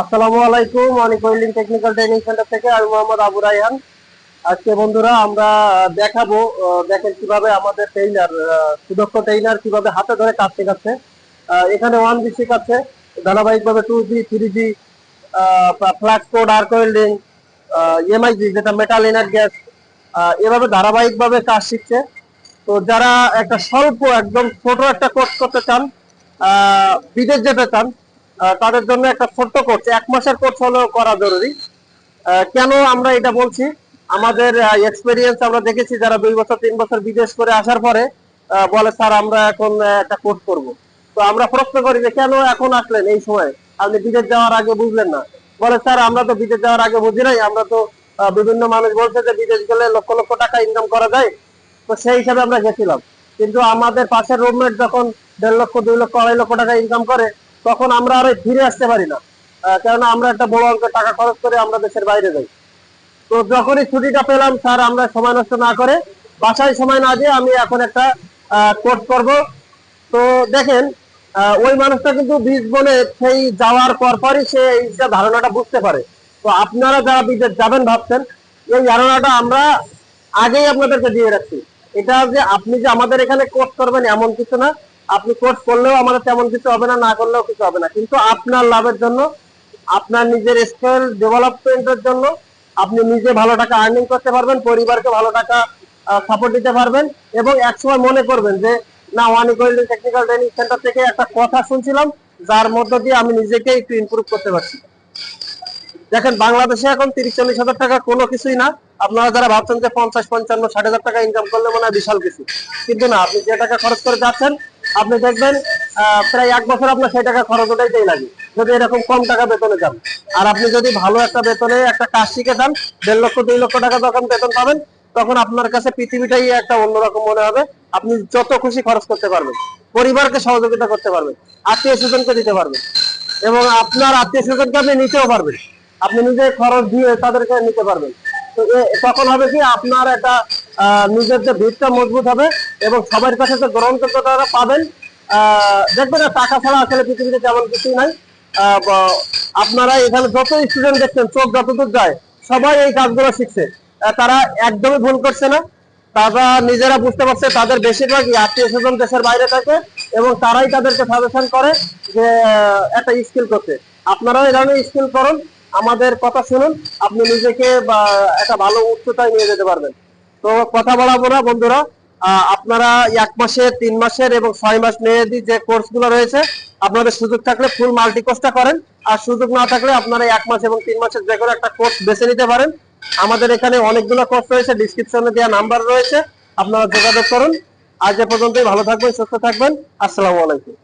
আসসালামু আলাইকুম, অনেক ওয়েল্ডিং টেকনিক্যাল ট্রেনিং সেন্টার থেকে আমি মোহাম্মদ আবু রাইহান আজকে বন্ধুরা আমরা দেখাবো দেখেন কীভাবে আমাদের ট্রেইনার সুদক্ষ ট্রেইনার কীভাবে হাতে ধরে কাজ শেখাচ্ছে এখানে ওয়ান বি শেখাচ্ছে ধারাবাহিকভাবে two G three G flux cored arc welding MIG যেটা মেটাল ইনার গ্যাস এভাবে ধারাবাহিকভাবে কাজ শিখছে। তো যারা একটা স্বল্প, একদম ছোট একটা কোর্স করতে চান বিদেশ যেতে চান তাদের জন্য একটা ছোট্ট কোর্স, এক মাসের কোর্স হলেও করা জরুরি। কেন আমরা এটা বলছি? আমাদের এক্সপেরিয়েন্স আমরা দেখেছি যারা দুই বছর, তিন বছর বিদেশ করে আসার পরে বলে, স্যার, আমরা এখন একটা কোর্স করব। তো আমরা প্রশ্ন করি যে, কেন এখন আসলেন এই সময়? আপনি বিদেশ যাওয়ার আগে বুঝলেন না। বলে, স্যার, আমরা তো বিদেশ যাওয়ার আগে বুঝি নাই। আমরা তো বিভিন্ন মানুষ বলছে যে, বিদেশ গেলে লক্ষ লক্ষ টাকা ইনকাম করা যায়। তো সেই হিসাবে আমরা গেছিলাম। কিন্তু আমাদের পাশের রুমমেট যখন দেড় লক্ষ, দুই লক্ষ, আড়াই লক্ষ টাকা ইনকাম করে তখন আমরা আর ফিরে আসতে পারি না। কেননা আমরা একটা বড় অঙ্কের টাকা খরচ করে আমরা দেশের বাইরে যাই। তো যখনই ছুটিটা পেলাম, স্যার, আমরা সময় নষ্ট না করে বাসায় সময় না দিয়ে আমি এখন একটা কোর্স করব। তো দেখেন ওই মানুষটা কিন্তু বীজ বলে সেই যাওয়ার পর পরই সে এইটা ধারণাটা বুঝতে পারে। তো আপনারা যারা বিদেশ যাবেন ভাবছেন, এই ধারণাটা আমরা আগেই আপনাদেরকে দিয়ে রাখছি। এটা যে আপনি যে আমাদের এখানে কোর্স করবেন এমন কিছু না। আপনি কোর্স করলেও আমাদের তেমন কিছু হবে না না করলেও কিছু হবে না। কিন্তু আপনার লাভের জন্য, আপনার নিজের স্কিল ডেভেলপমেন্টের জন্য আপনি নিজে ভালো টাকা আর্নিং করতে পারবেন, পরিবারকে ভালো টাকা সাপোর্ট দিতে পারবেন এবং একসময় মনে করবেন যে, না, one equality technical training center থেকে একটা কথা শুনছিলাম, যার মধ্য দিয়ে আমি নিজেকে একটু ইমপ্রুভ করতে পারছি। দেখেন, বাংলাদেশে এখন তিরিশ, চল্লিশ হাজার টাকা কোনো কিছুই না। আপনারা যারা ভাবছেন যে পঞ্চাশ, পঞ্চান্ন, ষাট হাজার টাকা ইনকাম করলে মনে হয় বিশাল কিছু। কিন্তু না, আপনি যে টাকা খরচ করে যাচ্ছেন আপনি দেখবেন প্রায় এক বছর আপনার সেই টাকা খরচ ওটাইতেই লাগে। যদি এরকম কম টাকা বেতনে যান। আর আপনি যদি ভালো একটা বেতনে একটা কাজ শিখে যান, দেড় লক্ষ, দুই লক্ষ টাকা যখন বেতন পাবেন, তখন আপনার কাছে পৃথিবীটাই একটা অন্যরকম মনে হবে। আপনি যত খুশি খরচ করতে পারবেন। পরিবারকে সহযোগিতা করতে পারবেন। আত্মীয় স্বজনকে দিতে পারবেন। এবং আপনার আত্মীয় স্বজনকে আপনি নিতেও পারবেন। আপনি নিজে খরচ দিয়ে তাদেরকে নিতে পারবেন। তো তখন হবে কি? আপনার একটা নিজের যে ভিতটা মজবুত হবে এবং সবার কাছে যে গ্রহণযোগ্যতা পাবেন দেখবেন টাকা ছাড়া আসলে পৃথিবীতে তেমন কিছুই নাই। আপনারা এখানে যত স্টুডেন্ট দেখছেন, চোখ যতদূর যায়, সবাই এই কাজগুলো শিখছে। তারা একদমই ভুল করছে না। তারা নিজেরা বুঝতে পারছে তাদের বেশিরভাগই আত্মীয় স্বজন দেশের বাইরে থাকে এবং তারাই তাদেরকে সাজেশন করে যে একটা স্কিল করতে। আপনারাও ধরনের স্কিল করুন, আমাদের কথা শুনুন, আপনি নিজেকে একটা ভালো উচ্চতায় নিয়ে যেতে পারবেন। তো কথা বলাবো না, বন্ধুরা। আপনারা এক মাসের তিন মাসের এবং ছয় মাস মেয়াদি যে কোর্স রয়েছে, আপনাদের সুযোগ থাকলে ফুল মাল্টি কোর্সটা করেন। আর সুযোগ না থাকলে আপনারা এক মাস এবং তিন মাসের যে কোনো একটা কোর্স বেছে নিতে পারেন। আমাদের এখানে অনেকগুলো কোর্স রয়েছে ডিসক্রিপশনে দেওয়া নাম্বার রয়েছে। আপনারা যোগাযোগ করুন। আজ এ পর্যন্তই, ভালো থাকবেন, সুস্থ থাকবেন। আসসালামু আলাইকুম।